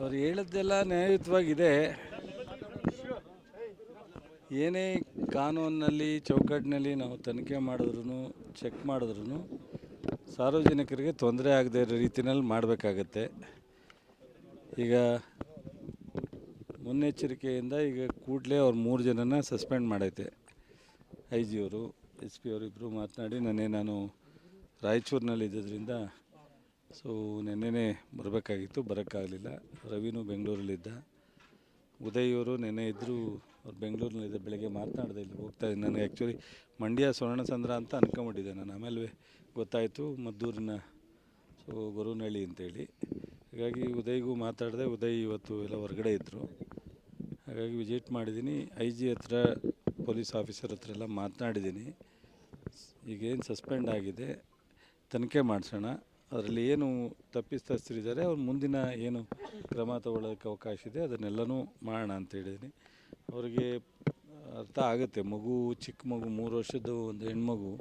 ಅವ್ರು ಹೇಳಿದ್ದೆಲ್ಲ ನ್ಯಾಯಯುತವಾಗಿದೆ. ಏನೇ ಕಾನೂನಿನಲ್ಲಿ, ಚೌಕಟ್ಟಿನಲ್ಲಿ ನಾವು ತನಿಖೆ ಮಾಡಿದ್ರು ಚೆಕ್ ಮಾಡಿದ್ರು ಸಾರ್ವಜನಿಕರಿಗೆ ತೊಂದರೆ ಆಗದೇ ಇರೋ ರೀತಿಯಲ್ಲಿ ಮಾಡಬೇಕಾಗತ್ತೆ. ಈಗ ಮುನ್ನೆಚ್ಚರಿಕೆಯಿಂದ ಈಗ ಕೂಡಲೇ ಅವ್ರು ಮೂರು ಜನನ ಸಸ್ಪೆಂಡ್ ಮಾಡೈತೆ. ಐ ಜಿ ಅವರು ಎಸ್ ಪಿ ಅವರಿಬ್ಬರು ಮಾತನಾಡಿ ನಾನೇ ನಾನು ರಾಯಚೂರಿನಲ್ಲಿ ಇದ್ದಿದ್ದರಿಂದ ಸೊ ನೆನ್ನೆನೇ ಬರಬೇಕಾಗಿತ್ತು, ಬರೋಕ್ಕಾಗಲಿಲ್ಲ. ರವಿನೂ ಬೆಂಗಳೂರಲ್ಲಿದ್ದ. ಉದಯ್ ಅವರು ನೆನ್ನೆ ಇದ್ದರು ಅವ್ರು ಬೆಂಗಳೂರಿನಲ್ಲಿದ್ದ ಬೆಳಗ್ಗೆ ಮಾತನಾಡಿದೆ ಇಲ್ಲಿ ಹೋಗ್ತಾ ಇದ್ದೀನಿ ನನಗೆ ಆ್ಯಕ್ಚುಲಿ ಮಂಡ್ಯ ಸ್ವರ್ಣಚಂದ್ರ ಅಂತ ಅನ್ಕೊಂಬಿಟ್ಟಿದ್ದೆ ನಾನು. ಆಮೇಲೆ ಗೊತ್ತಾಯಿತು, ಮದ್ದೂರಿನ ಸೊ ಗೊರುನಹಳ್ಳಿ ಅಂತೇಳಿ. ಹಾಗಾಗಿ ಉದಯ್ಗೂ ಮಾತಾಡಿದೆ, ಉದಯ್ ಇವತ್ತು ಎಲ್ಲ ಹೊರಗಡೆ ಇದ್ದರು ಹಾಗಾಗಿ ವಿಸಿಟ್ ಮಾಡಿದ್ದೀನಿ. ಐ ಜಿ ಹತ್ರ, ಪೊಲೀಸ್ ಆಫೀಸರ್ ಹತ್ರ ಎಲ್ಲ ಮಾತನಾಡಿದ್ದೀನಿ. ಈಗೇನು ಸಸ್ಪೆಂಡ್ ಆಗಿದೆ. ತನಿಖೆ ಮಾಡಿಸೋಣ. ಅದರಲ್ಲಿ ಏನು ತಪ್ಪಿತಸ್ಥರಿದ್ದಾರೆ, ಅವ್ರು ಮುಂದಿನ ಏನು ಕ್ರಮ ತಗೊಳ್ಳೋಕ್ಕೆ ಅವಕಾಶ ಇದೆ, ಅದನ್ನೆಲ್ಲನೂ ಮಾಡೋಣ ಅಂತ ಹೇಳಿದ್ದೀನಿ ಅವರಿಗೆ ಅರ್ಥ ಆಗುತ್ತೆ. ಮಗು, ಚಿಕ್ಕ ಮಗು, ಮೂರು ವರ್ಷದ್ದು ಒಂದು ಹೆಣ್ಮಗು,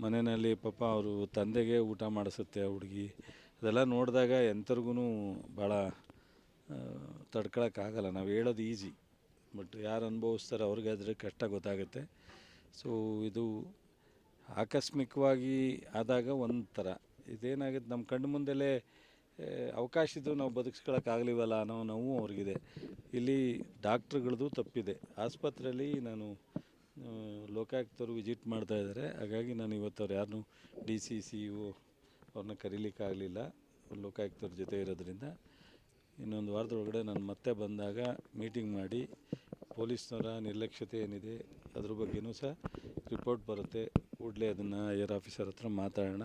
ಮನೆಯಲ್ಲಿ ಪಾಪ ಅವರು ತಂದೆಗೆ ಊಟ ಮಾಡಿಸುತ್ತೆ, ಆ ಹುಡುಗಿ. ಅದೆಲ್ಲ ನೋಡಿದಾಗ ಎಂಥವ್ರಿಗೂ ಭಾಳ ತಡ್ಕೊಳಕ್ಕಾಗಲ್ಲ. ನಾವು ಹೇಳೋದು ಈಸಿ. ಬಟ್ ಯಾರು ಅನುಭವಿಸ್ತಾರೋ ಅವ್ರಿಗೆ ಅದ್ರ ಕಷ್ಟ ಗೊತ್ತಾಗುತ್ತೆ. ಸೊ ಇದು ಆಕಸ್ಮಿಕವಾಗಿ ಆದಾಗ ಒಂಥರ. ಇದೇನಾಗುತ್ತೆ ನಮ್ಮ ಕಣ್ಣು ಮುಂದೆಲೇ ಆ, ಅವಕಾಶ ಇದ್ದು ನಾವು ಬದುಕಿಸ್ಕೊಳಕ್ಕಾಗಲಿವಲ್ಲ ಅನ್ನೋ ನೋವು ಅವ್ರಿಗಿದೆ. ಇಲ್ಲಿ ಡಾಕ್ಟ್ರುಗಳದ್ದು ತಪ್ಪಿದೆ. ಆಸ್ಪತ್ರೆಯಲ್ಲಿ ನಾನು ಲೋಕಾಯುಕ್ತರು ವಿಸಿಟ್ ಮಾಡ್ತಾ ಇದ್ದಾರೆ. ಹಾಗಾಗಿ ನಾನು ಇವತ್ತು ಅವ್ರು ಯಾರನ್ನೂ ಡಿ ಸಿ ಸಿ ಒ ಅವ್ರನ್ನ ಕರೀಲಿಕ್ಕಾಗಲಿಲ್ಲ. ಲೋಕಾಯುಕ್ತರ ಜೊತೆ ಇರೋದ್ರಿಂದ. ಇನ್ನೊಂದು ವಾರದೊಳಗಡೆ ನಾನು ಮತ್ತೆ ಬಂದಾಗ ಮೀಟಿಂಗ್ ಮಾಡಿ ಪೊಲೀಸ್ನವರ ನಿರ್ಲಕ್ಷ್ಯತೆ ಏನಿದೆ ಅದ್ರ ಬಗ್ಗೆನೂ ಸಹ ರಿಪೋರ್ಟ್ ಬರುತ್ತೆ. ಕೂಡಲೇ ಅದನ್ನು ಏರ್ ಆಫೀಸರ್ ಹತ್ರ ಮಾತಾಡೋಣ.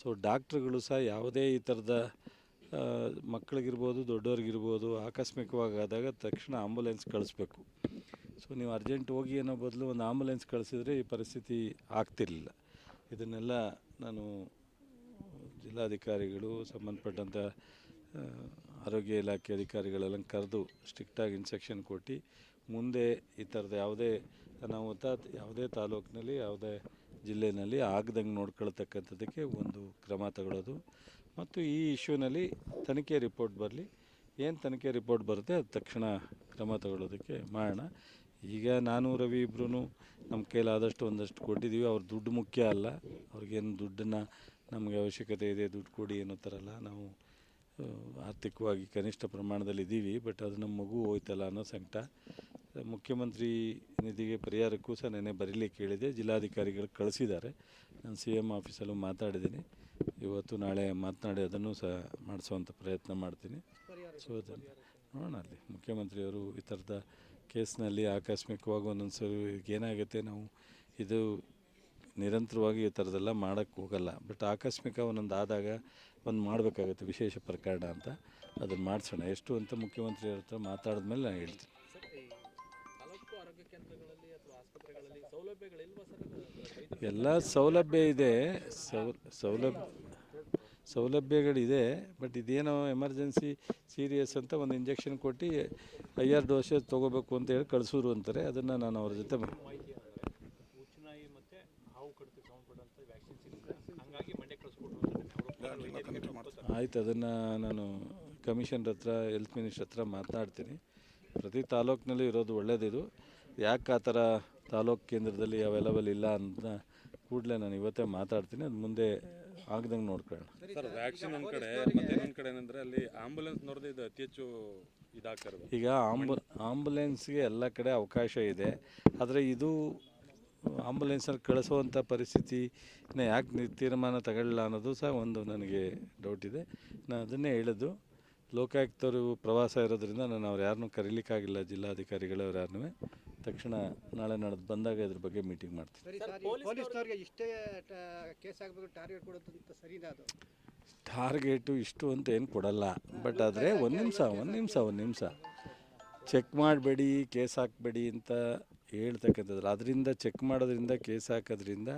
ಸೊ ಡಾಕ್ಟ್ರುಗಳು ಸಹ ಯಾವುದೇ ಈ ಥರದ ಮಕ್ಕಳಿಗಿರ್ಬೋದು, ದೊಡ್ಡವ್ರಿಗಿರ್ಬೋದು ಆಕಸ್ಮಿಕವಾಗಿ ಆದಾಗ ತಕ್ಷಣ ಆಂಬುಲೆನ್ಸ್ ಕಳಿಸ್ಬೇಕು. ಸೊ ನೀವು ಅರ್ಜೆಂಟ್ ಹೋಗಿ ಅನ್ನೋ ಬದಲು ಒಂದು ಆಂಬುಲೆನ್ಸ್ ಕಳಿಸಿದ್ರೆ ಈ ಪರಿಸ್ಥಿತಿ ಆಗ್ತಿರಲಿಲ್ಲ. ಇದನ್ನೆಲ್ಲ ನಾನು ಜಿಲ್ಲಾಧಿಕಾರಿಗಳು ಸಂಬಂಧಪಟ್ಟಂಥ ಆರೋಗ್ಯ ಇಲಾಖೆ ಅಧಿಕಾರಿಗಳೆಲ್ಲ ಕರೆದು ಸ್ಟ್ರಿಕ್ಟಾಗಿ ಇನ್ಸ್ಟ್ರಕ್ಷನ್ ಕೊಟ್ಟು ಮುಂದೆ ಈ ಥರದ ಯಾವುದೇ ಅನಾಹುತ, ಯಾವುದೇ ತಾಲೂಕಿನಲ್ಲಿ ಯಾವುದೇ ಜಿಲ್ಲೆಯಲ್ಲಿ ಆಗದಂಗೆ ನೋಡ್ಕೊಳ್ತಕ್ಕಂಥದ್ದಕ್ಕೆ ಒಂದು ಕ್ರಮ ತಗೊಳ್ಳೋದು. ಮತ್ತು ಈ ಇಶ್ಯೂನಲ್ಲಿ ತನಿಖೆ ರಿಪೋರ್ಟ್ ಬರಲಿ. ಏನು ತನಿಖೆ ರಿಪೋರ್ಟ್ ಬರುತ್ತೆ ಅದು ತಕ್ಷಣ ಕ್ರಮ ತಗೊಳ್ಳೋದಕ್ಕೆ ಮಾಡೋಣ. ಈಗ ನಾನು, ರವಿ ಇಬ್ಬರೂ ನಮ್ಮ ಕೈಲಾದಷ್ಟು ಒಂದಷ್ಟು ಕೊಟ್ಟಿದ್ದೀವಿ ಅವ್ರ ದುಡ್ಡು ಮುಖ್ಯ ಅಲ್ಲ. ಅವ್ರಿಗೇನು ದುಡ್ಡನ್ನು ನಮಗೆ ಅವಶ್ಯಕತೆ ಇದೆ, ದುಡ್ಡು ಕೊಡಿ ಅನ್ನೋ ಥರ ಅಲ್ಲ ನಾವು ಆರ್ಥಿಕವಾಗಿ ಕನಿಷ್ಠ ಪ್ರಮಾಣದಲ್ಲಿ ಇದ್ದೀವಿ ಬಟ್ ಅದು ನಮ್ಮ ಮಗು ಹೋಯ್ತಲ್ಲ ಅನ್ನೋ ಸಂಕಟ. ಮುಖ್ಯಮಂತ್ರಿ ನಿಧಿಗೆ ಪರಿಹಾರಕ್ಕೂ ಸಹ ನೆನೆ ಬರೀಲಿಕ್ಕೆ ಹೇಳಿದೆ ಜಿಲ್ಲಾಧಿಕಾರಿಗಳು ಕಳಿಸಿದ್ದಾರೆ. ನಾನು ಸಿ ಎಂ ಆಫೀಸಲ್ಲೂ ಮಾತಾಡಿದ್ದೀನಿ. ಇವತ್ತು ನಾಳೆ ಮಾತನಾಡಿ ಅದನ್ನು ಸಹ ಮಾಡಿಸುವಂಥ ಪ್ರಯತ್ನ ಮಾಡ್ತೀನಿ. ಸೊ, ಅದನ್ನು ನೋಡೋಣ ಅಲ್ಲಿ. ಮುಖ್ಯಮಂತ್ರಿಯವರು ಈ ಥರದ ಕೇಸ್ನಲ್ಲಿ ಆಕಸ್ಮಿಕವಾಗಿ ಒಂದೊಂದು ಸರಿ ಏನಾಗುತ್ತೆ ನಾವು ಇದು ನಿರಂತರವಾಗಿ ಈ ಥರದ್ದೆಲ್ಲ ಮಾಡೋಕ್ಕೆ ಹೋಗಲ್ಲ. ಬಟ್ ಆಕಸ್ಮಿಕ ಒಂದೊಂದು ಆದಾಗ ಒಂದು ಮಾಡಬೇಕಾಗುತ್ತೆ ವಿಶೇಷ ಪ್ರಕರಣ ಅಂತ. ಅದನ್ನು ಮಾಡಿಸೋಣ. ಎಷ್ಟು ಅಂತ ಮುಖ್ಯಮಂತ್ರಿ ಹತ್ರ ಮಾತಾಡಿದ್ಮೇಲೆ ನಾನು ಹೇಳ್ತೀನಿ. ಎಲ್ಲ ಸೌಲಭ್ಯ ಇದೆ. ಸೌ ಸೌಲಭ್ಯ ಸೌಲಭ್ಯಗಳಿದೆ, ಬಟ್ ಇದೇನೋ ಎಮರ್ಜೆನ್ಸಿ ಸೀರಿಯಸ್ ಅಂತ ಒಂದು ಇಂಜೆಕ್ಷನ್ ಕೊಟ್ಟು ಐಆರ್ ಡೋಸೇಜ್ ತೊಗೋಬೇಕು ಅಂತ ಹೇಳಿ ಕಳಿಸೋರು ಅಂತಾರೆ. ಅದನ್ನು ನಾನು ಅವ್ರ ಜೊತೆ ಆಯ್ತು. ಅದನ್ನು ನಾನು ಕಮಿಷನ್ ಹತ್ರ, ಹೆಲ್ತ್ ಮಿನಿಸ್ಟರ್ ಹತ್ರ ಮಾತನಾಡ್ತೀನಿ ಪ್ರತಿ ತಾಲೂಕಿನಲ್ಲಿ ಇರೋದು ಒಳ್ಳೇದಿದು. ಯಾಕೆ ಆ ಥರ ತಾಲೂಕು ಕೇಂದ್ರದಲ್ಲಿ ಅವೈಲಬಲ್ ಇಲ್ಲ ಅಂತ ಕೂಡಲೇ ನಾನು ಇವತ್ತೇ ಮಾತಾಡ್ತೀನಿ. ಅದು ಮುಂದೆ ಆಗ್ದಂಗೆ ನೋಡ್ಕೊಳ್ಳೋಣ. ಸರ್ ವ್ಯಾಕ್ಸಿನ್ ಒಂದು ಕಡೆ ಮತ್ತೆ ಇನ್ನೊಂದು ಕಡೆ ಏನಂದ್ರೆ ಅಲ್ಲಿ ಆಂಬುಲೆನ್ಸ್ ನೋಡದೆ ಇದು ಅತಿ ಹೆಚ್ಚು ಈಗ ಆಂಬು ಆಂಬುಲೆನ್ಸ್ಗೆ ಎಲ್ಲ ಕಡೆ ಅವಕಾಶ ಇದೆ. ಆದರೆ ಇದು ಆಂಬುಲೆನ್ಸಲ್ಲಿ ಕಳಿಸುವಂಥ ಪರಿಸ್ಥಿತಿನ ಯಾಕೆ ತೀರ್ಮಾನ ತಗೊಳ್ಳ ಅನ್ನೋದು ಸಹ ಒಂದು ನನಗೆ ಡೌಟ್ ಇದೆ. ನಾನು ಅದನ್ನೇ ಹೇಳಿದ್ದು ಲೋಕಾಯುಕ್ತರು ಪ್ರವಾಸ ಇರೋದ್ರಿಂದ ನಾನು ಅವ್ರು ಯಾರನ್ನೂ ಕರೀಲಿಕ್ಕಾಗಿಲ್ಲ ಜಿಲ್ಲಾಧಿಕಾರಿಗಳು ಅವ್ರು ಯಾರನ್ನೂ ತಕ್ಷಣ ನಾಳೆ ನಾಡ್ದು ಬಂದಾಗ ಇದ್ರ ಬಗ್ಗೆ ಮೀಟಿಂಗ್ ಮಾಡ್ತೀವಿ ಇಷ್ಟೇ ಕೇಸ್ ಆಗಬೇಕು ಟಾರ್ಗೆಟ್ ಕೊಡೋದಂತ ಸರಿನಾ ಅದು? ಟಾರ್ಗೆಟು ಇಷ್ಟು ಅಂತ ಏನು ಕೊಡಲ್ಲ. ಬಟ್ ಆದರೆ ಒಂದು ನಿಮಿಷ ಒಂದು ನಿಮಿಷ ಒಂದು ನಿಮಿಷ. ಚೆಕ್ ಮಾಡಬೇಡಿ ಕೇಸ್ ಹಾಕಬೇಡಿ ಅಂತ ಹೇಳ್ತಕ್ಕಂಥದ್ದು ಅದರಿಂದ ಚೆಕ್ ಮಾಡೋದ್ರಿಂದ ಕೇಸ್ ಹಾಕೋದ್ರಿಂದ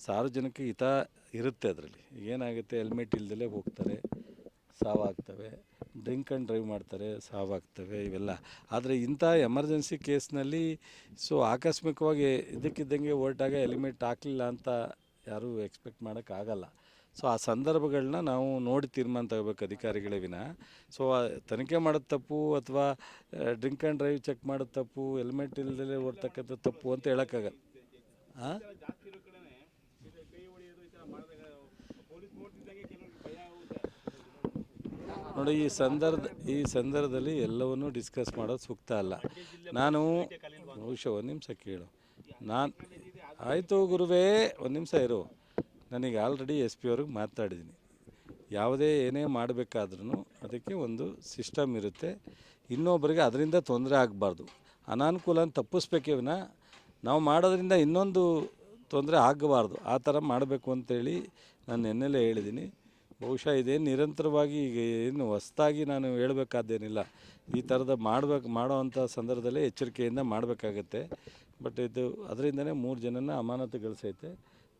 ಸಾರ್ವಜನಿಕ ಹಿತ ಇರುತ್ತೆ ಅದರಲ್ಲಿ. ಏನಾಗುತ್ತೆ ಹೆಲ್ಮೆಟ್ ಇಲ್ದಲೇ ಹೋಗ್ತಾರೆ. ಸಾವಾಗ್ತವೆ. ಡ್ರಿಂಕ್ ಆ್ಯಂಡ್ ಡ್ರೈವ್ ಮಾಡ್ತಾರೆ, ಸಾವಾಗ್ತವೆ ಇವೆಲ್ಲ. ಆದರೆ ಇಂಥ ಎಮರ್ಜೆನ್ಸಿ ಕೇಸ್ನಲ್ಲಿ ಸೊ ಆಕಸ್ಮಿಕವಾಗಿ ಇದಕ್ಕಿದ್ದಂಗೆ ಹೊರಟಾಗ ಹೆಲ್ಮೆಟ್ ಹಾಕಲಿಲ್ಲ ಅಂತ ಯಾರೂ ಎಕ್ಸ್ಪೆಕ್ಟ್ ಮಾಡೋಕ್ಕಾಗಲ್ಲ. ಸೊ ಆ ಸಂದರ್ಭಗಳನ್ನ ನಾವು ನೋಡಿ ತೀರ್ಮಾನ ತಗೋಬೇಕು ಅಧಿಕಾರಿಗಳ ವಿನ. ಸೊ ತನಿಖೆ ಮಾಡೋದು ತಪ್ಪು ಅಥವಾ ಡ್ರಿಂಕ್ ಆ್ಯಂಡ್ ಡ್ರೈವ್ ಚೆಕ್ ಮಾಡೋದು ತಪ್ಪು ಹೆಲ್ಮೆಟ್ ಇಲ್ಲದೆ ಓಡ್ತಕ್ಕಂಥ ತಪ್ಪು ಅಂತ ಹೇಳೋಕ್ಕಾಗಲ್ಲ. ಹಾಂ ನೋಡಿ, ಈ ಸಂದರ್ಭ ಈ ಸಂದರ್ಭದಲ್ಲಿ ಎಲ್ಲವನ್ನೂ ಡಿಸ್ಕಸ್ ಮಾಡೋದು ಸೂಕ್ತ ಅಲ್ಲ. ನಾನು ಬಹುಶಃ ಒಂದು ನಿಮಿಷ ಕೇಳು. ನಾನು, ಆಯಿತು ಗುರುವೇ, ಒಂದು ನಿಮಿಷ ಇರು. ನನಗೆ ಆಲ್ರೆಡಿ ಎಸ್ ಪಿ ಅವ್ರಿಗೆ ಮಾತಾಡಿದ್ದೀನಿ. ಯಾವುದೇ ಏನೇ ಮಾಡಬೇಕಾದ್ರೂ ಅದಕ್ಕೆ ಒಂದು ಸಿಸ್ಟಮ್ ಇರುತ್ತೆ. ಇನ್ನೊಬ್ಬರಿಗೆ ಅದರಿಂದ ತೊಂದರೆ ಆಗಬಾರ್ದು. ಅನಾನುಕೂಲನ ತಪ್ಪಿಸ್ಬೇಕೇ ವಿನ ನಾವು ಮಾಡೋದ್ರಿಂದ ಇನ್ನೊಂದು ತೊಂದರೆ ಆಗಬಾರ್ದು. ಆ ಥರ ಮಾಡಬೇಕು ಅಂತೇಳಿ ನಾನು ಎನ್ನೆಲ್ಲೇ ಹೇಳಿದ್ದೀನಿ. ಬಹುಶಃ ಇದೇನು ನಿರಂತರವಾಗಿ ಈಗ ಏನು ಹೊಸ್ದಾಗಿ ನಾನು ಹೇಳಬೇಕಾದ್ದೇನಿಲ್ಲ. ಈ ಥರದ ಮಾಡ್ಬೇಕು ಮಾಡೋ ಅಂಥ ಸಂದರ್ಭದಲ್ಲೇ ಎಚ್ಚರಿಕೆಯಿಂದ ಮಾಡಬೇಕಾಗತ್ತೆ. ಬಟ್ ಇದು ಅದರಿಂದನೇ ಮೂರು ಜನನ ಅಮಾನತುಗೊಳಿಸೈತೆ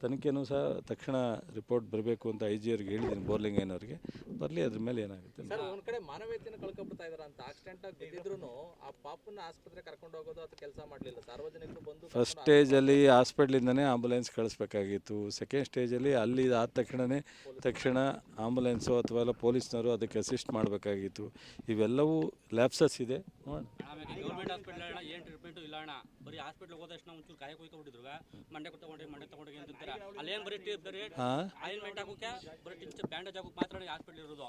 ತನಿಖೆನೂ ಸಹ ತಕ್ಷಣ ರಿಪೋರ್ಟ್ ಬರಬೇಕು ಅಂತ ಐ ಜಿ ಅವ್ರಿಗೆ ಹೇಳಿದ್ದೀನಿ ಬೋರ್ಲಿಂಗಯ್ಯನವ್ರಿಗೆ. ಬರಲಿ ಅದ್ರ ಮೇಲೆ ಏನಾಗುತ್ತೆ ಸರ್ ಒಂದ್ ಕಡೆ ಮಾನವೀಯತೆಯನ್ನು ಕಳ್ಕೊಬಿಡ್ತಾ ಇದಾರೆ ಅಂತ ಆಕ್ಸಿಡೆಂಟ್ ಆಗಿ ಬಿದ್ದಿದ್ರು ಆ ಪಾಪನ ಆಸ್ಪತ್ರೆ ಕರ್ಕೊಂಡು ಹೋಗೋದು ಅಥವಾ ಕೆಲಸ ಮಾಡಲಿಲ್ಲ? ಸಾರ್ವಜನಿಕರು ಬಂದು ಫಸ್ಟ್ ಸ್ಟೇಜಲ್ಲಿ ಹಾಸ್ಪಿಟ್ಲಿಂದನೇ ಆಂಬುಲೆನ್ಸ್ ಕಳಿಸ್ಬೇಕಾಗಿತ್ತು. ಸೆಕೆಂಡ್ ಸ್ಟೇಜಲ್ಲಿ ಅಲ್ಲಿ ಆದ ತಕ್ಷಣವೇ ತಕ್ಷಣ ಆಂಬುಲೆನ್ಸು ಅಥವಾ ಎಲ್ಲ ಪೊಲೀಸ್ನವರು ಅದಕ್ಕೆ ಅಸಿಸ್ಟ್ ಮಾಡಬೇಕಾಗಿತ್ತು. ಇವೆಲ್ಲವೂ ಲ್ಯಾಪ್ಸಸ್ ಇದೆ. ನೋಡಿ ಆಮೇಲೆ ಗೌರ್ಮೆಂಟ್ ಹಾಸ್ಪಿಟ್ಲ್ ಏನು ಟ್ರೀಟ್ಮೆಂಟು ಇಲ್ಲ ಅಣ್ಣ. ಬರೀ ಹಾಸ್ಪಿಟ್ಲ್ ಹೋದ ತಕ್ಷಣ ಒಂಚೂರು ಹೋಗ್ಬಿಟ್ಟಿದ್ರು ಮಂಡೆ ತಗೊಂಡ್ರಿ ಮಂಡೆ ತಗೊಂಡ್ರಿ ಅಂತಾರೆ. ಅಲ್ಲೇನು ಬರೀ ಟಿ ಬರೀ ಹಾಂ? ಆಯಿಂಟ್ಮೆಂಟ್ ಹಾಕೋಕೆ ಬರೀ ಟಿಂಚ್ ಬ್ಯಾಂಡೇಜ್ ಹಾಕೋಕೆ ಮಾತ್ರ ಹಾಸ್ಪಿಟ್ಲ್ ಇರೋದು.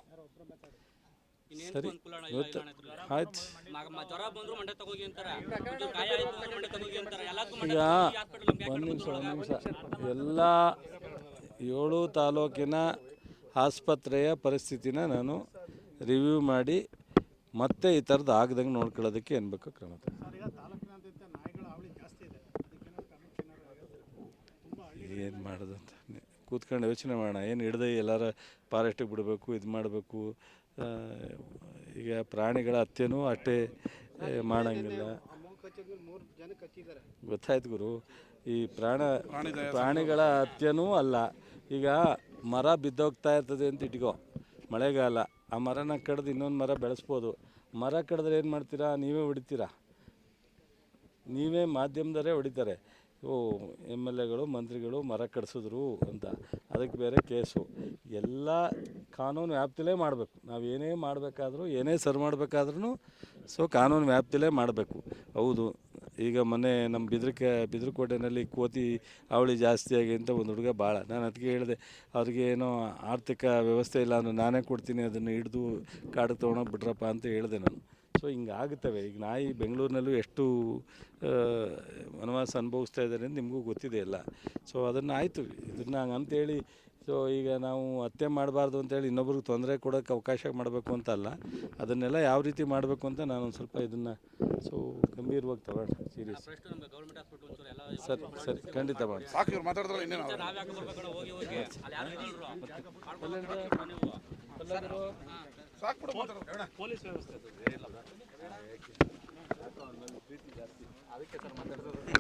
ಇನ್ನೇನು ಸರಿ ಅನುಕೂಲ ಅಣ್ಣ ಇಲ್ಲ ಇಲ್ಲ ಅಣ್ಣ ಆಯ್ತು. ಮ- ಮ- ಜ್ವರ ಬಂದ್ರು ಮಂಡೆ ತಗೋಗಿ ಅಂತಾರೆ. ಒಂಚೂರು ಗಾಯ ಆಯ್ತು ಅಂದ್ರೆ ಮಂಡೆ ತಗೋಗಿ ಅಂತಾರೆ. ಎಲ್ಲದಕ್ಕೂ ಮಂಡೆ ಈಗ ತಗೋಗಿ ಹಾಸ್ಪಿಟ್ಲ್ ನಮ್ಗೆ ಒಂದು ನಿಮಿಷ ಒಂದು ನಿಮಿಷ. ಎಲ್ಲ ಏಳು ತಾಲೂಕಿನ ಆಸ್ಪತ್ರೆಯ ಪರಿಸ್ಥಿತಿನ ನಾನು ರಿವ್ಯೂ ಮಾಡಿ ಮತ್ತೆ ಈ ಥರದ್ದು ಆಗದಂಗೆ ನೋಡ್ಕೊಳ್ಳೋದಕ್ಕೆ ಏನು ಬೇಕು ಕ್ರಮ. ಸರ್ ಈಗ ತಾಲೂಕಿನಾದ್ಯಂತ ನಾಯಿಗಳ ಹಾವಳಿ ಜಾಸ್ತಿ ಇದೆ ಅದಕ್ಕೇನಾದ್ರು ಕ್ರಮಕ್ಕೆ ಏನಾದ್ರು ತುಂಬ ಏನು ಮಾಡೋದು ಅಂತ. ಕೂತ್ಕೊಂಡು ಯೋಚನೆ ಮಾಡೋಣ. ಏನು ಹಿಡ್ದು ಎಲ್ಲಾರ ಫಾರೆಸ್ಟಿಗೆ ಬಿಡಬೇಕು, ಇದು ಮಾಡಬೇಕು. ಈಗ ಪ್ರಾಣಿಗಳ ಹತ್ಯೆನೂ ಅಷ್ಟೇ ಮಾಡೋಂಗಿಲ್ಲ. ಗೊತ್ತಾಯ್ತು ಗುರು. ಈ ಪ್ರಾಣ, ಪ್ರಾಣಿಗಳ ಹತ್ಯೆನೂ ಅಲ್ಲ. ಈಗ ಮರ ಬಿದ್ದೋಗ್ತಾ ಇರ್ತದೆ ಅಂತ ಇಟ್ಕೋ. ಮಳೆಗಾಲ, ಆ ಮರನ ಕಡ್ದು ಇನ್ನೊಂದು ಮರ ಬೆಳೆಸ್ಬೋದು. ಮರ ಕಡಿದ್ರೆ ಏನು ಮಾಡ್ತೀರಾ? ನೀವೇ ಹೊಡಿತೀರಾ? ನೀವೇ ಮಾಧ್ಯಮದವರೇ ಹೊಡಿತಾರೆ. ಓ, ಎಂ ಎಲ್ ಎಗಳು, ಮಂತ್ರಿಗಳು ಮರ ಕಡಿಸಿದ್ರು ಅಂತ. ಅದಕ್ಕೆ ಬೇರೆ ಕೇಸು. ಎಲ್ಲ ಕಾನೂನು ವ್ಯಾಪ್ತಿಲೇ ಮಾಡಬೇಕು. ನಾವು ಏನೇ ಮಾಡಬೇಕಾದ್ರೂ, ಏನೇ ಸರ್ ಮಾಡಬೇಕಾದ್ರೂ ಸೊ ಕಾನೂನು ವ್ಯಾಪ್ತಿಲೇ ಮಾಡಬೇಕು. ಹೌದು. ಈಗ ಮೊನ್ನೆ ನಮ್ಮ ಬಿದ್ರಕ್ಕೆ ಬಿದ್ರಕೋಟೆನಲ್ಲಿ ಕೋತಿ ಅವಳಿ ಜಾಸ್ತಿ ಆಗಿ ಅಂತ ಒಂದು ಹುಡುಗ ಭಾಳ ನಾನು ಅದಕ್ಕೆ ಹೇಳಿದೆ, ಅವ್ರಿಗೆ ಏನೋ ಆರ್ಥಿಕ ವ್ಯವಸ್ಥೆ ಇಲ್ಲ ಅಂದ್ರೆ ನಾನೇ ಕೊಡ್ತೀನಿ, ಅದನ್ನು ಹಿಡಿದು ಕಾಡಿಗೆ ತೊಗೊಂಡೋಗಿ ಬಿಟ್ರಪ್ಪ ಅಂತ ಹೇಳಿದೆ ನಾನು. ಸೊ ಹಿಂಗಾಗುತ್ತವೆ. ಈಗ ನಾಯಿ ಬೆಂಗಳೂರಿನಲ್ಲೂ ಎಷ್ಟು ವನವಾಸ ಅನುಭವಿಸ್ತಾ ಇದ್ದಾರೆ ಅಂತ ನಿಮಗೂ ಗೊತ್ತಿದೆ ಎಲ್ಲ ಸೊ ಅದನ್ನು ಆಯಿತು. ಇದನ್ನು ಅಂತೇಳಿ ಸೊ ಈಗ ನಾವು ಹತ್ಯೆ ಮಾಡಬಾರ್ದು ಅಂತೇಳಿ ಇನ್ನೊಬ್ರಿಗೆ ತೊಂದರೆ ಕೊಡೋಕ್ಕೆ ಅವಕಾಶ ಮಾಡಬೇಕು ಅಂತ ಅಲ್ಲ. ಅದನ್ನೆಲ್ಲ ಯಾವ ರೀತಿ ಮಾಡಬೇಕು ಅಂತ ನಾನು ಒಂದು ಸ್ವಲ್ಪ ಇದನ್ನು ಸೊ ಗಂಭೀರವಾಗಿ ತಗೊಳ್ಳಿ ಸೀರಿಯಸ್ ಸರಿ ಸರಿ. ಖಂಡಿತ ಮಾಡಿ. ಮಾತಾಡಿದ್ರೆ ಪೊಲೀಸ್ ವ್ಯವಸ್ಥೆ ಅದಕ್ಕೆ ಸರ್ ಮಾತಾಡ್ತಿರೋದು